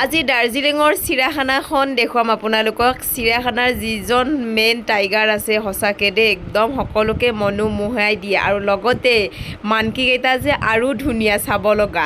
আজি দাৰ্জিলিঙৰ চিৰিয়াখানাখন দেখুৱাম। আপোনালোকক চিৰিয়াখানাৰ যিজন মেইন টাইগাৰ আছে সঁচাকৈ দেই একদম সকলোকে মনোমোহাই দিয়ে। আৰু লগতে মানকীকেইটা যে আৰু ধুনীয়া চাব লগা।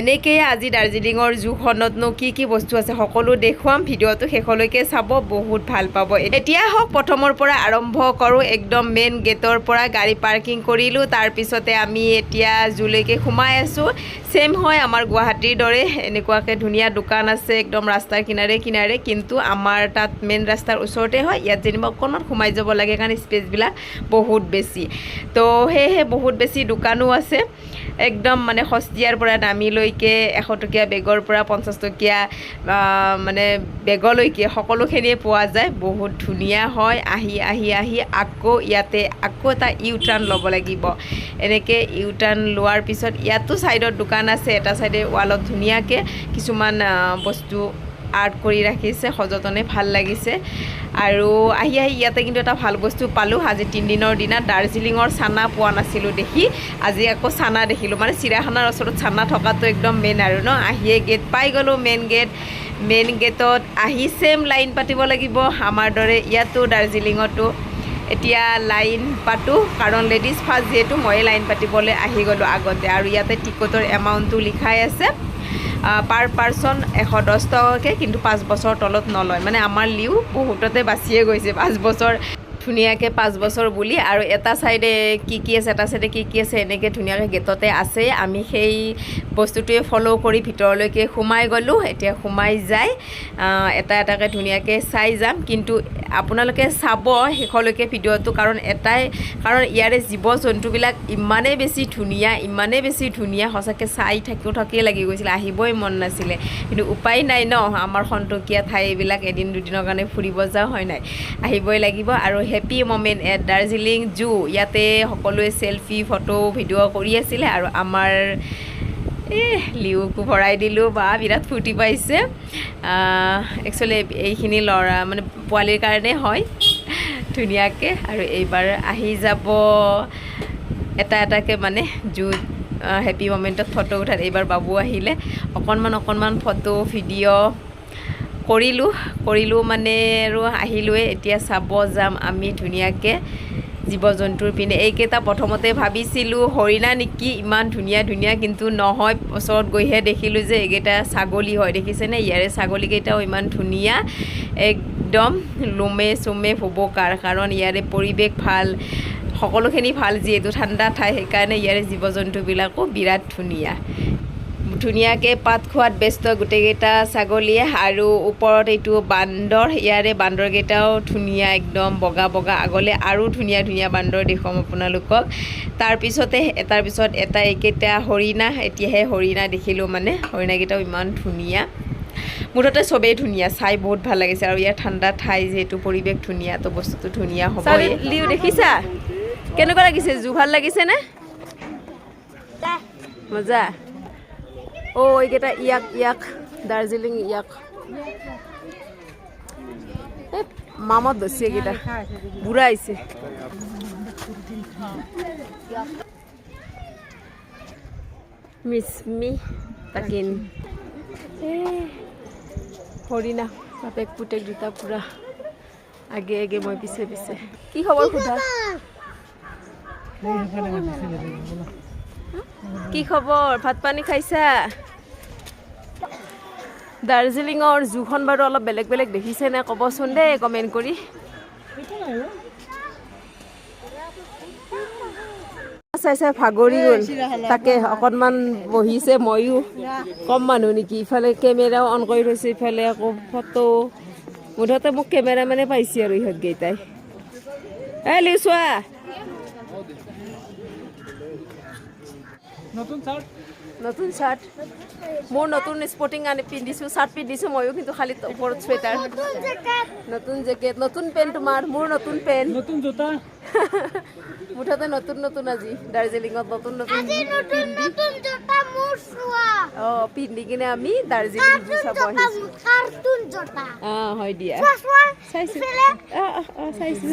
এনেকৈয়ে আজি দাৰ্জিলিঙৰ জুখনতনো কি কি বস্তু আছে সকলো দেখুৱাম। ভিডিঅ'টো শেষলৈকে চাব বহুত ভাল পাব। এতিয়া হওক প্ৰথমৰ পৰা আৰম্ভ কৰোঁ। একদম মেইন গেটৰ পৰা গাড়ী পাৰ্কিং কৰিলোঁ। তাৰপিছতে আমি এতিয়া জুলৈকে সোমাই আছোঁ। ছেম হয় আমাৰ গুৱাহাটীৰ দৰে এনেকুৱাকৈ ধুনীয়া দোকান আছে একদম ৰাস্তাৰ কিনাৰে কিনাৰে, কিন্তু আমাৰ তাত মেইন ৰাস্তাৰ ওচৰতে হয়। ইয়াত যেনিবা অকণমান সোমাই যাব লাগে কাৰণ স্পেচবিলাক বহুত বেছি। তো সেয়েহে বহুত বেছি দোকানো আছে। একদম মানে সস্তীয়াৰ পৰা দামীলৈকে এশ টকীয়া বেগৰ পৰা পঞ্চাছ মানে বেগলৈকে সকলোখিনিয়ে পোৱা যায়। বহুত ধুনীয়া হয়। আহি আহি আহি আকৌ ইয়াতে, আকৌ এটা ইউ টাৰ্ণ ল'ব লাগিব। এনেকৈ ইউ টাৰ্ণ লোৱাৰ পিছত ইয়াতো ছাইডত দোকান আছে, এটা ছাইডে ৱালত ধুনীয়াকৈ কিছুমান বস্তু আৰ্ট কৰি ৰাখিছে, সযতনে ভালো লাগিছে। আৰু আহি আহি ইয়াতে কিন্তু এটা ভালো বস্তু পালোঁ। আজি তিনিদিনৰ দিনা দাৰ্জিলিঙৰ চানা পোৱা নাছিলোঁ দেখি। আজি আকৌ চানা দেখিলোঁ। মানে চিৰিয়াখানাৰ ওচৰত চানা থকাটো একদম মেইন আৰু ন? আহিয়ে গেট পাই গ'লোঁ মেইন গেট মেইন গেটত আহি ছেম লাইন পাতিব লাগিব আমাৰ দৰে। ইয়াতো, দাৰ্জিলিঙতো। এতিয়া লাইন পাতোঁ। কাৰণ লেডিজ ফাৰ্ষ্ট যিহেতু ময়ে লাইন পাতিবলৈ আহি গ'লোঁ আগতে। আৰু ইয়াতে টিকটৰ এমাউণ্টটো লিখাই আছে। পাৰ পাৰ্চন এশ দহ টকাকৈ কিন্তু পাঁচ বছৰ তলত নলয়। মানে আমাৰ লিও বহুততে বাচিয়ে গৈছে পাঁচ বছৰ। ধুনীয়াকৈ পাঁচ বছৰ বুলি আৰু এটা ছাইডে কি কি আছে, এটা ছাইডে কি কি আছে, এনেকৈ ধুনীয়াকৈ গেটতে আছে। আমি সেই বস্তুটোৱে ফ'ল' কৰি ভিতৰলৈকে সোমাই গ'লোঁ। এতিয়া সোমাই যাই এটা এটাকৈ ধুনীয়াকৈ চাই যাম। কিন্তু আপোনালোকে চাব শেষলৈকে ভিডিঅ'টো, কাৰণ এটাই, কাৰণ ইয়াৰে জীৱ জন্তুবিলাক ইমানেই বেছি ধুনীয়া ইমানেই বেছি ধুনীয়া। সঁচাকৈ চাই থাকিও, থাকিয়ে লাগি গৈছিলে, আহিবই মন নাছিলে। কিন্তু উপায় নাই ন, আমাৰ সন্তকীয়া ঠাই এইবিলাক এদিন দুদিনৰ কাৰণে ফুৰিব যাওঁ, হয় নাই? আহিবই লাগিব আৰু happy moment at Darjeeling zoo ইয়াতে সকলোৱে চেলফি ফটো ভিডিঅ' কৰি আছিলে আৰু আমাৰ এই লিউকো ভৰাই দিলোঁ। বা বিৰাট ফূৰ্তি পাইছে। একচুৱেলি এইখিনি ল'ৰা মানে পোৱালিৰ কাৰণে হয়। ধুনীয়াকৈ। আৰু এইবাৰ আহি যাব। এটা এটাকৈ মানে জুত হেপী মমেণ্টত ফটো উঠাত। এইবাৰ বাবু আহিলে। অকণমান অকণমান ফটো ভিডিঅ' কৰিলোঁ কৰিলোঁ মানে আৰু আহিলোৱে এতিয়া চাব যাম আমি ধুনীয়াকৈ জীৱ জন্তুৰ পিনে। এইকেইটা প্ৰথমতে ভাবিছিলোঁ হৰিণা নেকি ইমান ধুনীয়া ধুনীয়া কিন্তু নহয় ওচৰত গৈহে দেখিলোঁ যে এইকেইটা ছাগলী হয় দেখিছেনে? ইয়াৰে ছাগলীকেইটাও ইমান ধুনীয়া একদম লোমে চুমে ভুবকাৰ কাৰণ ইয়াৰে পৰিৱেশ ভাল সকলোখিনি ভাল যিহেতু ঠাণ্ডা ঠাই সেইকাৰণে ইয়াৰে জীৱ জন্তুবিলাকো বিৰাট ধুনীয়া। ধুনীয়াকৈ পাত খোৱাত ব্যস্ত গোটেইকেইটা ছাগলীয়ে আৰু ওপৰত এইটো বান্দৰ ইয়াৰে বান্দৰকেইটাও ধুনীয়া একদম বগা বগা আগলৈ আৰু ধুনীয়া ধুনীয়া বান্দৰ দেখুৱাম আপোনালোকক। তাৰপিছতে এটাৰ পিছত এটা এইকেইটা হৰিণা এতিয়াহে হৰিণা দেখিলোঁ মানে হৰিণাকেইটাও ইমান ধুনীয়া। মুঠতে চবেই ধুনীয়া চাই বহুত ভাল লাগিছে আৰু ইয়াৰ ঠাণ্ডা ঠাই যিহেতু পৰিৱেশ ধুনীয়া তো বস্তুটো ধুনীয়া হ'ব। লিও দেখিছা? কেনেকুৱা লাগিছে? জু ভাল লাগিছেনে? মজা। অ এইকেইটা ইয়াক ইয়াক, দাৰ্জিলিং ইয়াক। এই মামত ধৰছি এইকেইটা। বুঢ়া আহিছে। মিছমি তাকিন। হৰিণা, বাপেক, পুতেক দুটা পুৰা আগে আগে মই পিছে পিছে। কি খবৰ সোধা কি খবৰ? ভাত পানী খাইছা? দাৰ্জিলিঙৰ জুখন বাৰু অলপ বেলেগ বেলেগ দেখিছে নে? ক'বচোন দেই কমেণ্ট কৰি। চাই চাই ভাগৰি গ'ল। তাকে অকণমান বহিছে ময়ো। কম মানুহ নেকি? ইফালে কেমেৰাও অন কৰি থৈছে ইফালে আকৌ ফটো মুঠতে মোক কেমেৰামেনে পাইছে আৰু ইহঁতকেইটাই। এ লিউ চোৱা নতুন চাৰ্ট মোৰ নতুন স্পৰ্টিং আনি পিন্ধিছোঁ চাৰ্ট পিন্ধিছোঁ ময়ো কিন্তু খালি ওপৰত চুৱেটাৰ নতুন জেকেট নতুন পেণ্ট তোমাৰ মোৰ নতুন পেণ্ট নতুন জোতা? মুঠতে নতুন নতুন আজি দাৰ্জিলিঙত নতুন নতুন নতুন নতুন জোতা মোৰ চোৱা। অঁ পিন্ধি কিনে আমি দাৰ্জিলিং জু চাব আহিছোঁ জোতা। অঁ হয় দিয়া। চাইছোঁ। অঁ অঁ চাইছোঁ।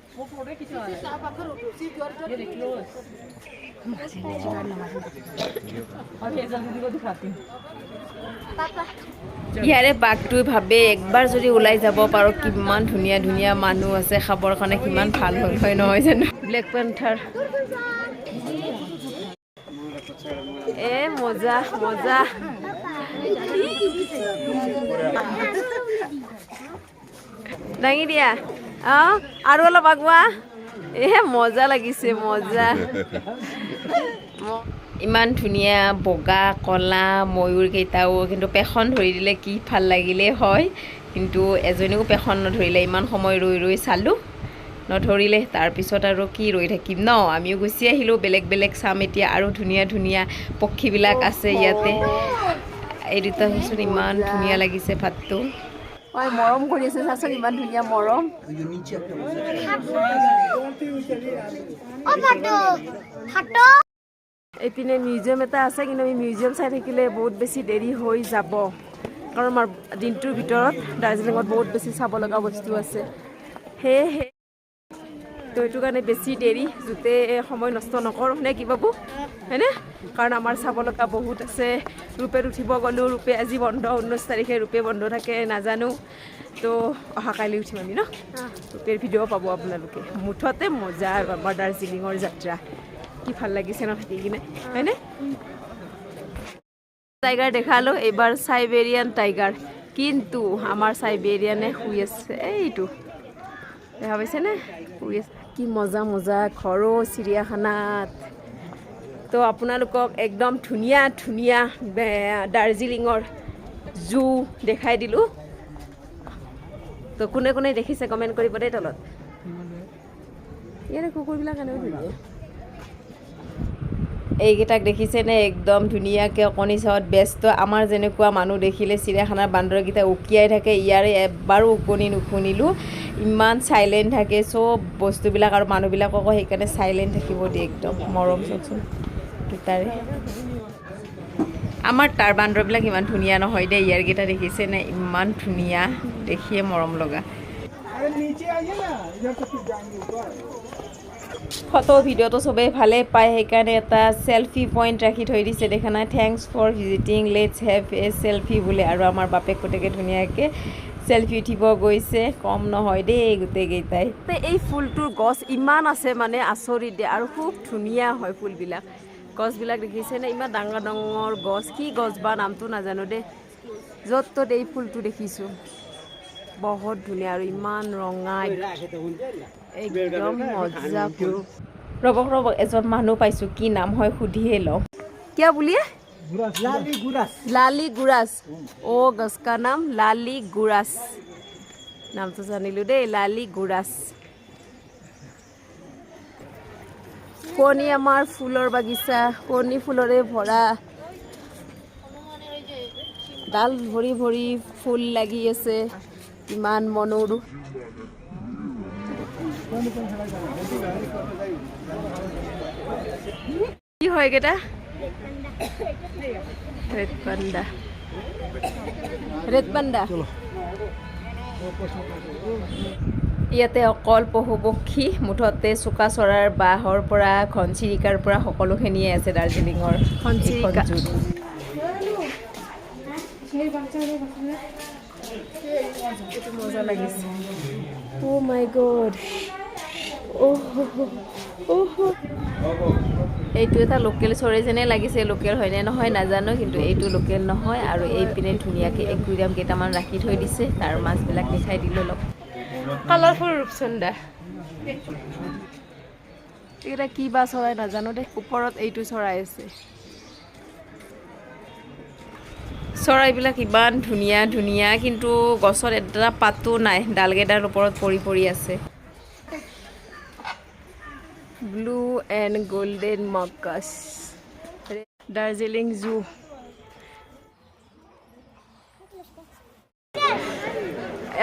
ইয়াৰে বাঘটোৱে ভাবে একবাৰ যদি ওলাই যাব পাৰোঁ কিমান ধুনীয়া ধুনীয়া মানুহ আছে খাবৰ কাৰণে কিমান ভাল হ'ল হয় নহয় জানো? ব্লেক পেন্থাৰ এ মজা মজা। দাঙি দিয়া। অঁ আৰু অলপ আগুৱা। এ মজা লাগিছে মজা। ইমান ধুনীয়া বগা কলা ময়ূৰ কেইটাও কিন্তু পেখন ধৰি দিলে কি ভাল লাগিলে হয়। কিন্তু এজনীও পেখন নধৰিলে ইমান সময় ৰৈ ৰৈ চালোঁ। নধৰিলে তাৰপিছত আৰু কি ৰৈ থাকিম ন? আমিও গুচি আহিলোঁ বেলেগ বেলেগ চাম এতিয়া আৰু ধুনীয়া ধুনীয়া পক্ষীবিলাক আছে ইয়াতে। এই দুটা ইমান ধুনীয়া লাগিছে ভাতটো। হয় মৰম কৰি আছে চাচোন ইমান ধুনীয়া ফাটো এইপিনে মিউজিয়াম এটা আছে কিন্তু আমি মিউজিয়াম চাই থাকিলে বহুত বেছি দেৰি হৈ যাব কাৰণ আমাৰ দিনটোৰ ভিতৰত দাৰ্জিলিঙত বহুত বেছি চাব লগা বস্তু আছে সেয়েহে তো এইটো কাৰণে বেছি দেৰি য'তে সময় নষ্ট নকৰোঁ নে কি বাবু? হয়নে? কাৰণ আমাৰ চাব লগা বহুত আছে। ৰূপেত উঠিব গ'লোঁ ৰূপে আজি বন্ধ ঊনৈছ তাৰিখে ৰূপে বন্ধ থাকে নাজানো। তো অহা কাইলৈ উঠিম আমি ন? ৰূপেৰ ভিডিঅ' পাব আপোনালোকে। মুঠতে মজা আৰু আমাৰ দাৰ্জিলিঙৰ যাত্ৰা। কি ভাল লাগিছে ন থাকি কিনে হয়নে? টাইগাৰ দেখালোঁ এইবাৰ চাইবেৰিয়ান টাইগাৰ। কিন্তু আমাৰ চাইবেৰিয়ানে শুই আছে এইটো। দেখা পাইছেনে? শুই আছে। কি মজা মজা ঘৰো চিৰিয়াখানাত। তো আপোনালোকক একদম ধুনীয়া ধুনীয়া দাৰ্জিলিঙৰ জু দেখাই দিলোঁ। তো কোনে কোনে দেখিছে কমেণ্ট কৰিব দেই তলত। ইয়াৰে কুকুৰবিলাক এনেও ধুনীয়া। এইকেইটাক দেখিছেনে? একদম ধুনীয়াকৈ অকণি চাৱত ব্যস্ত। আমাৰ যেনেকুৱা মানুহ দেখিলে চিৰিয়াখানাৰ বান্দৰকেইটা উকিয়াই থাকে ইয়াৰে এবাৰো উকনি নুশুনিলোঁ। ইমান চাইলেণ্ট থাকে চব বস্তুবিলাক আৰু মানুহবিলাককো সেইকাৰণে চাইলেণ্ট থাকিব দিয়ে একদম। মৰম চাওকচোন দুটাৰে। আমাৰ তাৰ বান্দৰবিলাক ইমান ধুনীয়া নহয় দেই ইয়াৰকেইটা দেখিছেনে? ইমান ধুনীয়া দেখিয়ে মৰম লগা। ফটো, ভিডিঅ'টো চবেই ভালে পায়, সেইকাৰণে এটা চেলফি পইণ্ট ৰাখি থৈ দিছে, দেখা নাই। Thanks for visiting let's have a selfie বোলে। আৰু আমাৰ বাপেক পুতেকে ধুনীয়াকৈ চেলফি উঠিব গৈছে। কম নহয় দেই গোটেইকেইটাই এই ফুলটোৰ গছ ইমান আছে মানে আচৰিত দিয়ে আৰু খুব ধুনীয়া হয় ফুলবিলাক। গছবিলাক দেখিছেনে ইমান ডাঙৰ ডাঙৰ গছ, কি গছ বা নামটো নাজানো দেই য'ত ত'ত এই ফুলটো দেখিছোঁ। বহুত ধুনীয়া আৰু ইমান ৰঙা একদম মজা ৰব ৰব এজন মানুহ পাইছো কি নাম হয় সুধিয়ে লওঁ। কিয় বুলিয়ে? লালি গুৰাজ। অ গছকা নাম লালি গুৰাজ। নামটো জানিলো দেই লালি গুৰাজ। কণী আমাৰ ফুলৰ বাগিচা কণী ফুলৰে ভৰা। ডাল ভৰি ভৰি ফুল লাগি আছে। ইমান মনোৰো কি হয় কেইটা ৰেড পান্ডা ৰেড পান্ডা ইয়াতে অকল পশু পক্ষী মুঠতে চোকা চৰাৰ বাঁহৰ পৰা ঘনচিৰিকাৰ পৰা সকলোখিনিয়ে আছে দাৰ্জিলিঙৰ ঘনচিৰিকা মজা লাগিছে অ' মাই গড এইটো এটা লোকেল চৰাই যেনে লাগিছে লোকেল হয়নে নহয় নাজানো কিন্তু এইটো লোকেল নহয় আৰু এইপিনে ধুনীয়াকৈ একুৰিয়াম কেইটামান ৰাখি থৈ দিছে তাৰ মাছবিলাক দেখাই দিলোঁ অলপ। কালাৰফুল ৰূপচন্দা। এইকেইটা কি বা চৰাই নাজানো দেই ওপৰত এইটো চৰাই আছে। চৰাইবিলাক ইমান ধুনীয়া ধুনীয়া কিন্তু গছত এটা পাতো নাই ডালকেইটাৰ ওপৰত পৰি পৰি আছে। Blue and golden macaws Darjeeling zoo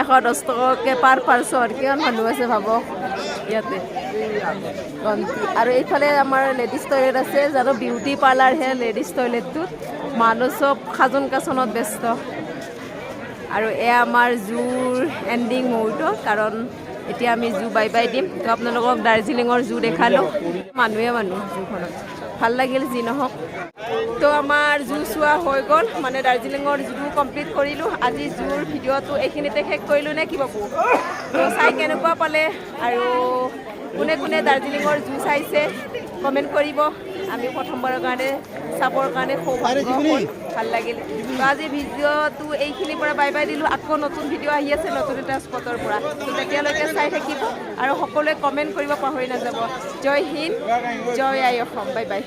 এশ দহ টকাকৈ পাৰ পাৰ্চন কিমান মানুহ আছে ভাবক? ইয়াতে। আৰু এইফালে আমাৰ লেডিজ টয়লেট আছে জানো বিউটি পাৰ্লাৰহে লেডিজ টয়লেটটোত মানুহ চব সাজোন কাচোনত ব্যস্ত। আৰু এয়া আমাৰ জুৰ এণ্ডিং মুহূৰ্ত, কাৰণ এতিয়া আমি জু বাই বাই দিম। তো আপোনালোকক দাৰ্জিলিঙৰ জু দেখালোঁ। মানুহে মানুহ জুখনত। ভালো লাগিল যি নহওক। তো আমাৰ জু চোৱা হৈ গ'ল। মানে দাৰ্জিলিঙৰ জুটো কমপ্লিট কৰিলোঁ। আজি জুৰ ভিডিঅ'টো এইখিনিতে শেষ কৰিলোঁ নে কি বাবু তো চাই কেনেকুৱা পালে? আৰু কোনে কোনে দাৰ্জিলিঙৰ জু চাইছে কমেণ্ট কৰিব। আমি প্ৰথমবাৰৰ কাৰণে চাবৰ কাৰণে ভালো লাগিল। আজি ভিডিঅ'টো এইখিনিৰ পৰা বাই বাই দিলোঁ। আকৌ নতুন ভিডিঅ' আহি আছে নতুন এটা স্পটৰ পৰা। তো তেতিয়ালৈকে চাই থাকিব আৰু সকলোৱে কমেণ্ট কৰিব পাহৰি নাযাব। জয় হিন্দ জয় আই অসম। Bye bye.